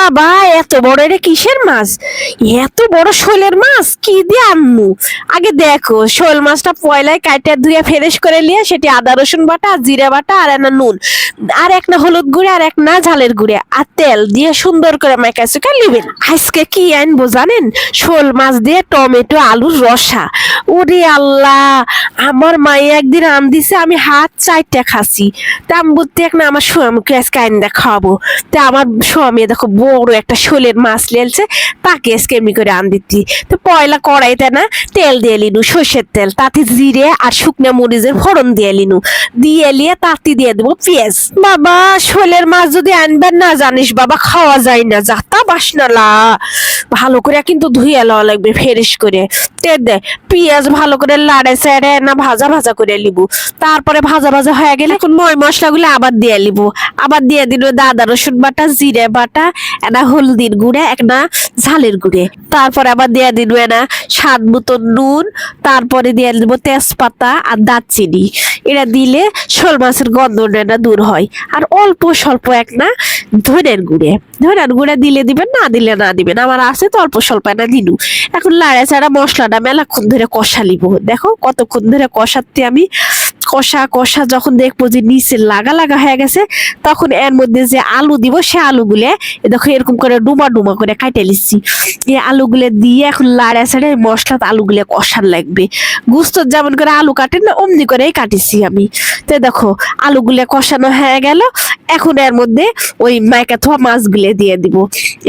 বাবা, এত বড় এটা কিসের মাছ? এত বড় শোলের মাছ? কি দিয়ে আনমু? আগে দেখো, শোল মাছটা পয়লায় কাটে ধুয়ে ফ্রেশ করে নিয়ে সেটি আদা, রসুন বাটা, জিরা বাটা আর একটা নুন। আর এক না হলুদ গুঁড়ে, আর এক না ঝালের গুঁড়ে। আর তেল দিয়ে সুন্দর করে মেখে চুকে নিবেন আজকে কি আনব জানেন? শোল মাছ দিয়ে টমেটো, আলুর রসা। ওরে আল্লাহ, আমার মায়ে একদিন আন দিছে, আমি হাত চারটা খাসি তা আমি বলতে এক না, আমার স্বামীকে আজকে আইন খাওয়াবো তা আমার স্বামী দেখো বড় একটা শোলের মাছ লেলছে, তাকে স্কেমি করে আন দিতি। তো পয়লা কড়াইতে না, তেল দিয়ে লিনু, সর্ষের তেল, তাতে জিরে আর শুকনো মরিচের ফোড়ন দিয়ে লিনু। দিয়ে লিয়ে তাতে দিয়ে দেবো পেঁয়াজ। বাবা, শোলের মাছ যদি আনবেন না জানিস, বাবা, খাওয়া যায় না যাতা বাসনালা ভালো করে কিন্তু ধুয়ে লওয়া লাগবে ফেরিস করে। তে দে, পেঁয়াজ ভালো করে লাড়ে সেড়ে না ভাজা ভাজা করে লিবু। তারপরে ভাজা ভাজা হয়ে গেলে এখন ময় মশলাগুলো আবার দিয়ে লিবু। আবার দিয়ে দিল আদা, রসুন বাটা, জিরে বাটা, একটা হলদির গুঁড়ে, একটা ঝালের গুঁড়ে। তারপরে আবার দিয়ে দিল না স্বাদ মতো নুন। তারপরে দিয়ে দিব তেজপাতা আর দারচিনি। এটা দিলে শোল মাছের গন্ধটা দূর হয়। আর অল্প স্বল্প এক না ধনের গুঁড়ে। ধনের গুঁড়ে দিলে দিবেন, না দিলে না দিবেন। আমার আছে তো অল্প স্বল্প একটা দিনু। এখন লাড়া ছাড়া মশলাটা মেলাক্ষণ ধরে কষা লিব দেখো কতক্ষণ ধরে কষাতে আমি। কষা কষা যখন দেখব যে নিচে লাগা লাগা হয়ে গেছে, তখন এর মধ্যে যে আলু দিব, সে আলুগুলো দেখো এরকম করে ডুমা ডুমা করে কাটে লিচ্ছি এই আলুগুলো দিয়ে এখন লাড়া ছাড়ে মশলা আলুগুলো কষার লাগবে। গুস্ত যেমন করে আলু কাটেন, না, অমনি করেই কাটিছি আমি। তো দেখো আলুগুলো কষানো হয়ে গেল। এখন এর মধ্যে ওই মাইকা মাছ মাছগুলো দিয়ে দিব।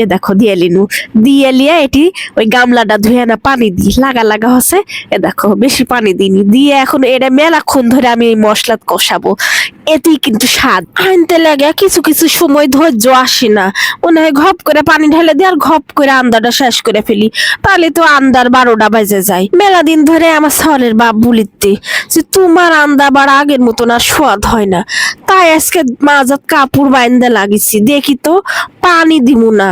এ দেখো, দিয়ে লিনু। দিয়ে লিয়া এটি ওই গামলাটা ধুয়ে না পানি দি, লাগা লাগা হচ্ছে। এ দেখো, বেশি পানি দিইনি। দিয়ে এখন এটা মেলাক্ষণ ধরে আমি এই মশলা কষাবো। এতেই কিন্তু স্বাদ। আনতে লাগে কিছু কিছু সময় ধৈর্য আসে না। মনে হয় ঘপ করে পানি ঢেলে দিয়ে আর ঘপ করে আন্দাটা শেষ করে ফেলি। তাহলে তো আন্দার বারোটা বেজে যায়। মেলা দিন ধরে আমার সরের বাপ বলিতে যে তোমার আন্দা বার আগের মতন আর স্বাদ হয় না। তাই আজকে মাজাত কাপড় বাইন্দা লাগিছি দেখি তো পানি দিমু না।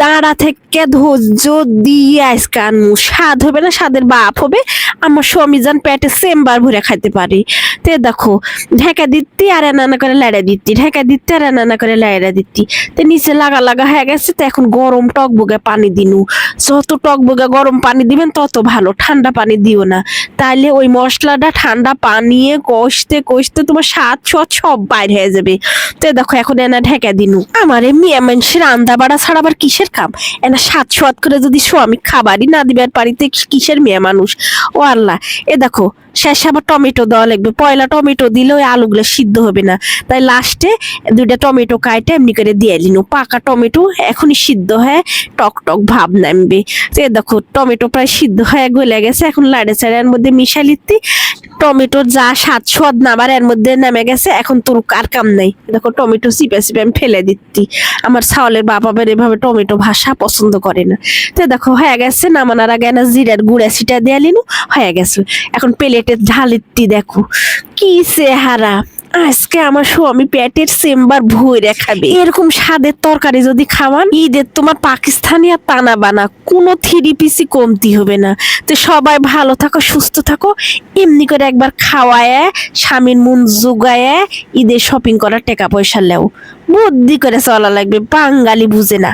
দাঁড়া থেকে ধৈর্য দিয়ে আজকে আনমু। স্বাদ হবে না, স্বাদের বাপ হবে। আমার স্বামী যান পেটে চেম্বার ভরে খাইতে পারি। তে দেখো, ঢেকা দিতি আর নানা করে লাড়া দিতি। ঢেকা দিতি আর নানা করে লাড়া দিতি। তে নিচে লাগা লাগা হয়ে গেছে, তো এখন গরম টকবগে পানি দিনু। যত টকবগে গরম পানি দিবেন, তত ভালো। ঠান্ডা পানি দিও না। তাইলে ওই মশলাটা ঠান্ডা পানিয়ে কষতে কষতে তোমার স্বাদ সব বাইর হয়ে যাবে। তো দেখো, এখন এনা ঢেকা দিনু। আমার এমনি মানুষের আন্দা বাড়া ছাড়া আবার কিসের কাম? এনা সাত স্বাদ করে যদি স্বামী খাবারই না দিবার পারিতে কিসের মেয়ে মানুষ? ও আল্লাহ, এ দেখো, শেষে আবার টমেটো দেওয়া লাগবে। পয়লা টমেটো দিলে ওই আলুগুলো সিদ্ধ হবে না। তাই লাস্টে দুইটা টমেটো কাইটে এমনি করে দিয়ে দিনু পাকা টমেটো এখনই সিদ্ধ হয়ে টক টক ভাব নামবে। তো এ দেখো, টমেটো প্রায় সিদ্ধ হয়ে গলে গেছে, এখন লাড়ে চাড়ের মধ্যে মিশালিতি টমেটোর যা স্বাদ স্বাদ নামার এর মধ্যে নেমে গেছে, এখন তোর আর কাম নাই। দেখো, টমেটো চিপে চিপে আমি ফেলে দিচ্ছি। আমার ছাওলের বাবা বের এভাবে টমেটো ভাষা পছন্দ করে না। তো দেখো, হয়ে গেছে, নামানার আগে না জিরার গুঁড়া ছিটা দেয়ালিনু হয়ে গেছে। এখন প্লেটের ঢালিতি দেখো, কি চেহারা। আজকে আমার স্বামী পেটের চেম্বার ভুইরে খাবে। এরকম স্বাদের তরকারি যদি খাওয়ান, ঈদের তোমার পাকিস্তানি আর তানা বানা, কোনো থ্রি পিসি কমতি হবে না। তো সবাই ভালো থাকো, সুস্থ থাকো, এমনি করে একবার খাওয়ায়, স্বামীর মন জোগায়, ঈদের শপিং করার টাকা পয়সা লেও। বুদ্ধি করে চলা লাগবে, বাঙালি বুঝে না।